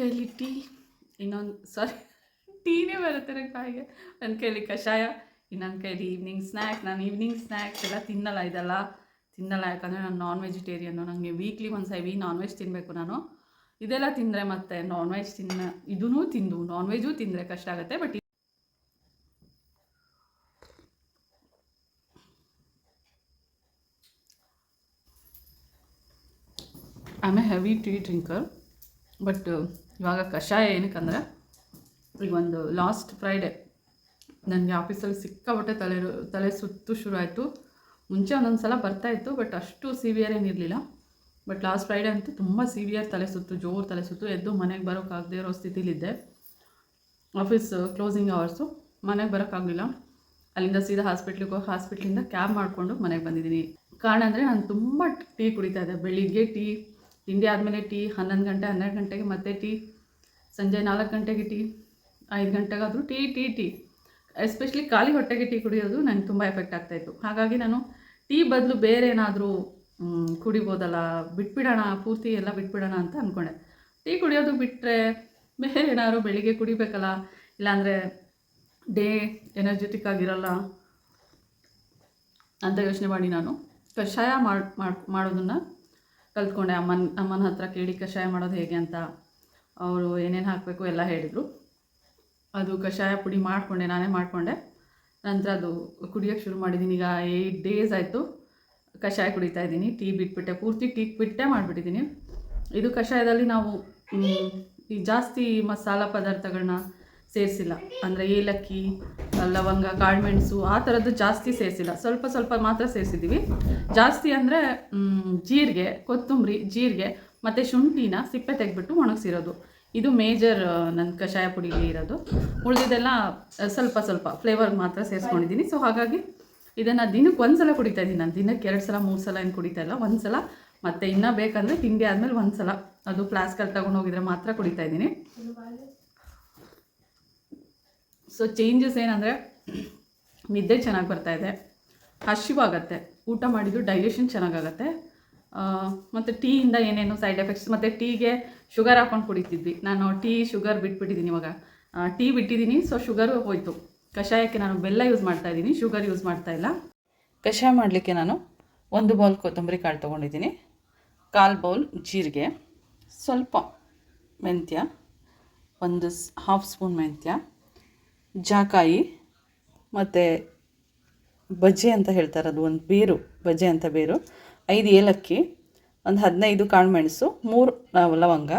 ಕೈಲಿ ಟೀ, ಇನ್ನೊಂದು ಸಾರಿ ಟೀನೇ ಬರುತ್ತೆ ನನ್ನ ಕಾಯಿಗೆ. ನನ್ನ ಕೈಲಿ ಕಷಾಯ, ಇನ್ನೊಂದು ಕೈಲಿ ಈವ್ನಿಂಗ್ ಸ್ನ್ಯಾಕ್ ನಾನು ಈವ್ನಿಂಗ್ ಸ್ನ್ಯಾಕ್ಸ್ ಎಲ್ಲ ತಿನ್ನಲ್ಲ ಇದೆಲ್ಲ. ತಿನ್ನಲ್ಲ, ಯಾಕಂದರೆ ನಾನು ನಾನ್ ವೆಜಿಟೇರಿಯನ್ನು ನನಗೆ ವೀಕ್ಲಿ ಒಂದು ಸೈವಿ ನಾನ್ ವೆಜ್ ತಿನ್ನಬೇಕು ನಾನು. ಇದೆಲ್ಲ ತಿಂದರೆ ಮತ್ತೆ ನಾನ್ ವೆಜ್ ತಿನ್ನ ಇದೂ ತಿಂದು ನಾನ್ ವೆಜ್ಜು ತಿಂದರೆ ಕಷ್ಟ ಆಗುತ್ತೆ but I a a heavy tea drinker but ಇವಾಗ ಕಷಾಯ ಏನಕ್ಕಂದ್ರೆ, ಈಗ ಒಂದು ಲಾಸ್ಟ್ ಫ್ರೈಡೆ ನನಗೆ ಆಫೀಸಲ್ಲಿ ಸಿಕ್ಕಾಪಟ್ಟೆ ತಲೆ ತಲೆ ಸುತ್ತು ಶುರು ಆಯಿತು. ಮುಂಚೆ ಒಂದೊಂದು ಸಲ ಬರ್ತಾಯಿತ್ತು ಬಟ್ ಅಷ್ಟು ಸಿವಿಯರ್ ಏನಿರಲಿಲ್ಲ ಬಟ್ ಲಾಸ್ಟ್ ಫ್ರೈಡೆ ಅಂತೂ ತುಂಬ ಸಿವಿಯರ್ ತಲೆ ಸುತ್ತು, ಜೋರು ತಲೆ ಸುತ್ತು, ಎದ್ದು ಮನೆಗೆ ಬರೋಕ್ಕಾಗದೇ ಇರೋ ಸ್ಥಿತಿಲಿದ್ದೆ. ಆಫೀಸ್ ಕ್ಲೋಸಿಂಗ್ ಅವರ್ಸು ಮನೆಗೆ ಬರೋಕ್ಕಾಗಲಿಲ್ಲ ಅಲ್ಲಿಂದ ಸೀದಾ ಹಾಸ್ಪಿಟ್ಲಿಗೆ ಹೋಗಿ ಹಾಸ್ಪಿಟ್ಲಿಂದ ಕ್ಯಾಬ್ ಮಾಡಿಕೊಂಡು ಮನೆಗೆ ಬಂದಿದ್ದೀನಿ ಕಾರಣ ಅಂದರೆ ನಾನು ತುಂಬ ಟೀ ಕುಡಿತಾ ಇದ್ದೆ, ಬೆಳಿಗ್ಗೆ ಟೀ. ತಿಂಡಿ ಆದಮೇಲೆ ಟೀ, ಹನ್ನೊಂದು ಗಂಟೆ, ಹನ್ನೆರಡು ಗಂಟೆಗೆ ಮತ್ತೆ ಟೀ, ಸಂಜೆ ನಾಲ್ಕು ಗಂಟೆಗೆ ಟೀ, ಐದು ಗಂಟೆಗಾದರೂ ಟೀ ಟೀ ಟೀ. ಎಸ್ಪೆಷಲಿ ಖಾಲಿ ಹೊಟ್ಟೆಗೆ ಟೀ ಕುಡಿಯೋದು ನನಗೆ ತುಂಬ ಎಫೆಕ್ಟ್ ಆಗ್ತಾಯಿತ್ತು ಹಾಗಾಗಿ ನಾನು ಟೀ ಬದಲು ಬೇರೆ ಏನಾದರೂ ಕುಡಿಬೋದಲ್ಲ, ಬಿಟ್ಬಿಡೋಣ, ಪೂರ್ತಿ ಎಲ್ಲ ಬಿಟ್ಬಿಡೋಣ ಅಂತ ಅಂದ್ಕೊಂಡೆ ಟೀ ಕುಡಿಯೋದು ಬಿಟ್ಟರೆ ಬೇರೆ ಏನಾದ್ರು ಬೆಳಿಗ್ಗೆ ಕುಡಿಬೇಕಲ್ಲ, ಇಲ್ಲಾಂದರೆ ಡೇ ಎನರ್ಜೆಟಿಕ್ ಆಗಿರಲ್ಲ ಅಂತ ಯೋಚನೆ ಮಾಡಿ ನಾನು. ಕಷಾಯ ಮಾಡಿ, ಮಾಡೋದನ್ನು ಕಲ್ತ್ಕೊಂಡೆ ಅಮ್ಮನ ಅಮ್ಮನ ಹತ್ರ ಕೇಳಿ ಕಷಾಯ ಮಾಡೋದು ಹೇಗೆ ಅಂತ. ಅವರು ಏನೇನು ಹಾಕಬೇಕು ಎಲ್ಲ ಹೇಳಿದರು. ಅದು ಕಷಾಯ ಪುಡಿ ಮಾಡಿಕೊಂಡೆ, ನಾನೇ ಮಾಡಿಕೊಂಡೆ. ನಂತರ ಅದು ಕುಡಿಯೋಕ್ಕೆ ಶುರು ಮಾಡಿದ್ದೀನಿ ಈಗ ಏಯ್ಟ್ ಡೇಸ್ ಆಯಿತು ಕಷಾಯ ಕುಡಿತಾ ಇದ್ದೀನಿ. ಟೀ ಬಿಟ್ಬಿಟ್ಟೆ, ಪೂರ್ತಿ ಟೀ ಬಿಟ್ಟೆ ಮಾಡಿಬಿಟ್ಟಿದ್ದೀನಿ. ಇದು ಕಷಾಯದಲ್ಲಿ ನಾವು ಈ ಜಾಸ್ತಿ ಮಸಾಲ ಪದಾರ್ಥಗಳನ್ನ ಸೇರಿಸಿಲ್ಲ. ಅಂದರೆ ಏಲಕ್ಕಿ, ಲವಂಗ ಕಾಳುಮೆಣಸು ಆ ಥರದ್ದು ಜಾಸ್ತಿ ಸೇರಿಸಿಲ್ಲ. ಸ್ವಲ್ಪ ಸ್ವಲ್ಪ ಮಾತ್ರ ಸೇರಿಸಿದ್ದೀವಿ ಜಾಸ್ತಿ ಅಂದರೆ ಜೀರಿಗೆ, ಕೊತ್ತಂಬರಿ, ಜೀರಿಗೆ ಮತ್ತು ಶುಂಠಿನ ಸಿಪ್ಪೆ ತೆಗೆದ್ಬಿಟ್ಟು ಒಣಗಿಸಿರೋದು. ಇದು ಮೇಜರ್ ನನ್ನ ಕಷಾಯ ಪುಡಿಲಿ ಇರೋದು. ಉಳಿದಿದ್ದೆಲ್ಲ ಸ್ವಲ್ಪ ಸ್ವಲ್ಪ ಫ್ಲೇವರ್ಗೆ ಮಾತ್ರ ಸೇರಿಸ್ಕೊಂಡಿದ್ದೀನಿ. ಸೊ ಹಾಗಾಗಿ ಇದನ್ನು ದಿನಕ್ಕೆ ಒಂದು ಸಲ ಕುಡಿತಾ ಇದ್ದೀನಿ ನಾನು ದಿನಕ್ಕೆ ಎರಡು ಸಲ, ಮೂರು ಸಲ ಏನು ಕುಡಿತಾ ಇಲ್ಲ. ಒಂದು ಸಲ ಮತ್ತು ಇನ್ನೂ ಬೇಕಂದರೆ ತಿಂಡಿ ಆದಮೇಲೆ ಒಂದು ಸಲ ಅದು ಫ್ಲಾಸ್ಕಲ್ಲಿ ತಗೊಂಡು ಹೋಗಿದ್ರೆ ಮಾತ್ರ ಕುಡಿತಾ ಇದ್ದೀನಿ ಸೊ ಚೇಂಜಸ್ ಏನಂದರೆ, ನಿದ್ದೆ ಚೆನ್ನಾಗಿ ಬರ್ತಾ ಇದೆ, ಹಸಿವಾಗತ್ತೆ, ಊಟ ಮಾಡಿದ್ದು ಡೈಜೆಷನ್ ಚೆನ್ನಾಗಾಗತ್ತೆ ಮತ್ತು ಟೀಯಿಂದ ಏನೇನು ಸೈಡ್ ಎಫೆಕ್ಟ್ಸ್ ಮತ್ತು ಟೀಗೆ ಶುಗರ್ ಹಾಕೊಂಡು ಕುಡಿತಿದ್ವಿ. ನಾನು ಟೀ ಶುಗರ್ ಬಿಟ್ಬಿಟ್ಟಿದ್ದೀನಿ ಇವಾಗ. ಟೀ ಬಿಟ್ಟಿದ್ದೀನಿ ಸೊ ಶುಗರು ಹೋಯಿತು. ಕಷಾಯಕ್ಕೆ ನಾನು ಬೆಲ್ಲ ಯೂಸ್ ಮಾಡ್ತಾ ಇದ್ದೀನಿ ಶುಗರ್ ಯೂಸ್ ಮಾಡ್ತಾ ಇಲ್ಲ. ಕಷಾಯ ಮಾಡಲಿಕ್ಕೆ ನಾನು ಒಂದು ಬೌಲ್ ಕೊತ್ತಂಬರಿ ಕಾಳು ತೊಗೊಂಡಿದ್ದೀನಿ. ಕಾಲು ಬೌಲ್ ಜೀರಿಗೆ, ಸ್ವಲ್ಪ ಮೆಂತ್ಯ, ಒಂದು ಹಾಫ್ ಸ್ಪೂನ್ ಮೆಂತ್ಯ. ಜಾಕಾಯಿ ಮತ್ತು ಬಜ್ಜೆ ಅಂತ ಹೇಳ್ತಾರೆ ಅದು ಒಂದು ಬೇರು, ಬಜ್ಜೆ ಅಂತ ಬೇರು. ಐದು ಏಲಕ್ಕಿ, ಒಂದು ಹದಿನೈದು ಕಾಳುಮೆಣಸು, ಮೂರು ಲವಂಗ.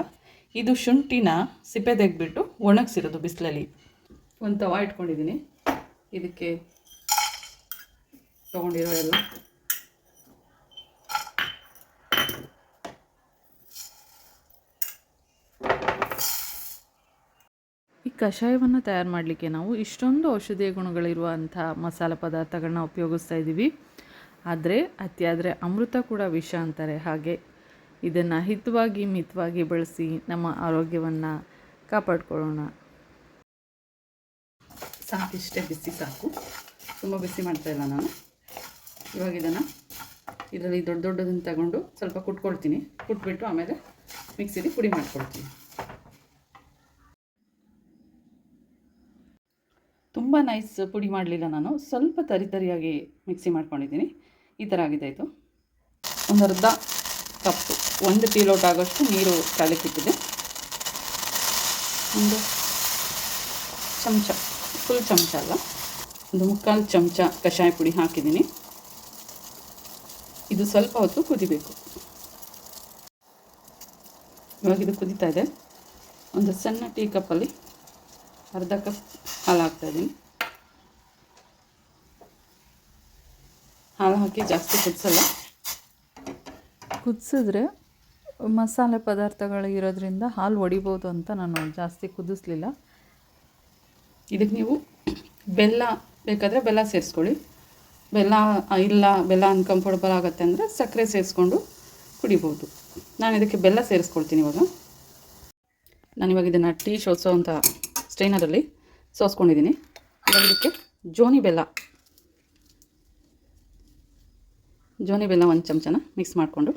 ಇದು ಶುಂಠಿನ ಸಿಪ್ಪೆ ತೆಗೆದ್ಬಿಟ್ಟು ಒಣಗಿಸಿರೋದು ಬಿಸಿಲಲ್ಲಿ. ಒಂದು ತವಾ ಇಟ್ಕೊಂಡಿದ್ದೀನಿ. ಇದಕ್ಕೆ ತೊಗೊಂಡಿರೋ ಎಲ್ಲ ಕಷಾಯವನ್ನು ತಯಾರು ಮಾಡಲಿಕ್ಕೆ ನಾವು ಇಷ್ಟೊಂದು ಔಷಧೀಯ ಗುಣಗಳಿರುವಂಥ ಮಸಾಲೆ ಪದಾರ್ಥಗಳನ್ನ ಉಪಯೋಗಿಸ್ತಾ ಇದ್ದೀವಿ. ಆದರೆ, ಅತಿಯಾದರೆ ಅಮೃತ ಕೂಡ ವಿಷ ಅಂತಾರೆ. ಹಾಗೆ ಇದನ್ನು ಹಿತವಾಗಿ, ಮಿತವಾಗಿ ಬಳಸಿ ನಮ್ಮ ಆರೋಗ್ಯವನ್ನು ಕಾಪಾಡ್ಕೊಳ್ಳೋಣ. ಸಾಕಿಷ್ಟೇ ಬಿಸಿ ಸಾಕು. ತುಂಬ ಬಿಸಿ ಮಾಡ್ತಾ ಇಲ್ಲ ನಾನು. ಇವಾಗ ಇದನ್ನು ಇದರಲ್ಲಿ ದೊಡ್ಡ ದೊಡ್ಡದನ್ನು ತಗೊಂಡು ಸ್ವಲ್ಪ ಕುಟ್ಕೊಳ್ತೀನಿ. ಕುಟ್ಬಿಟ್ಟು ಆಮೇಲೆ ಮಿಕ್ಸಿಲಿ ಪುಡಿ ಮಾಡ್ಕೊಳ್ತೀನಿ. ತುಂಬ ನೈಸ್ ಪುಡಿ ಮಾಡಲಿಲ್ಲ ನಾನು. ಸ್ವಲ್ಪ ತರಿ ತರಿಯಾಗಿ ಮಿಕ್ಸಿ ಮಾಡ್ಕೊಂಡಿದ್ದೀನಿ. ಈ ಥರ ಆಗಿದೆ ಇದು ಒಂದು ಅರ್ಧ ಕಪ್ ಒಂದು ಟೀ ಲೋಟ ಆಗೋಷ್ಟು ನೀರು ಕಾಲಿಕ್ಕಿಟ್ಟಿದೆ ಒಂದು ಚಮಚ ಫುಲ್ ಚಮಚ ಅಲ್ಲ. ಒಂದು ಮುಕ್ಕಾಲು ಚಮಚ ಕಷಾಯ ಪುಡಿ ಹಾಕಿದ್ದೀನಿ. ಇದು ಸ್ವಲ್ಪ ಹೊತ್ತು ಕುದಿಬೇಕು. ಇವಾಗ ಇದು ಕುದೀತಾ ಇದೆ. ಒಂದು ಸಣ್ಣ ಟೀ ಕಪ್ಪಲ್ಲಿ ಅರ್ಧ ಕಪ್ ಹಾಲು ಹಾಕ್ತಾಯಿದ್ದೀನಿ ಹಾಲು ಹಾಕಿ ಜಾಸ್ತಿ ಕುದಿಸಲ್ಲ. ಕುದಿಸಿದ್ರೆ ಮಸಾಲೆ ಪದಾರ್ಥಗಳು ಇರೋದ್ರಿಂದ ಹಾಲು ಒಡಿಬೋದು ಅಂತ ನಾನು ಜಾಸ್ತಿ ಕುದಿಸ್ಲಿಲ್ಲ. ಇದಕ್ಕೆ ನೀವು ಬೆಲ್ಲ ಬೇಕಾದರೆ ಬೆಲ್ಲ ಸೇರಿಸ್ಕೊಳ್ಳಿ. ಬೆಲ್ಲ ಇಲ್ಲ ಬೆಲ್ಲ ಅನ್ಕಂಫರ್ಟಬಲ್ ಆಗುತ್ತೆ ಅಂದರೆ ಸಕ್ಕರೆ ಸೇರಿಸ್ಕೊಂಡು ಕುಡಿಬೋದು. ನಾನು ಇದಕ್ಕೆ ಬೆಲ್ಲ ಸೇರಿಸ್ಕೊಳ್ತೀನಿ ಇವಾಗ. ನಾನಿವಾಗ ಇದನ್ನು ಟೀ ಶೋಸೋ ಅಂತ ಸ್ಟ್ರೈನರಲ್ಲಿ ಸೋಸ್ಕೊಂಡಿದ್ದೀನಿ. ಅದಕ್ಕೆ ಜೋನಿ ಬೆಲ್ಲ. ಜೋನಿ ಬೆಲ್ಲ ಒಂದು ಚಮಚನ ಮಿಕ್ಸ್ ಮಾಡಿಕೊಂಡು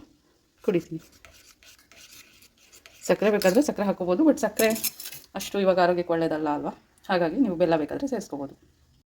ಕುಡಿತೀನಿ. ಸಕ್ಕರೆ ಬೇಕಾದರೆ ಸಕ್ಕರೆ ಹಾಕೋಬೋದು ಬಟ್ ಸಕ್ಕರೆ ಅಷ್ಟು ಇವಾಗ ಆರೋಗ್ಯಕ್ಕೆ ಒಳ್ಳೆಯದಲ್ಲ ಅಲ್ವಾ? ಹಾಗಾಗಿ ನೀವು ಬೆಲ್ಲ ಬೇಕಾದರೆ ಸೇರಿಸ್ಕೋಬೋದು.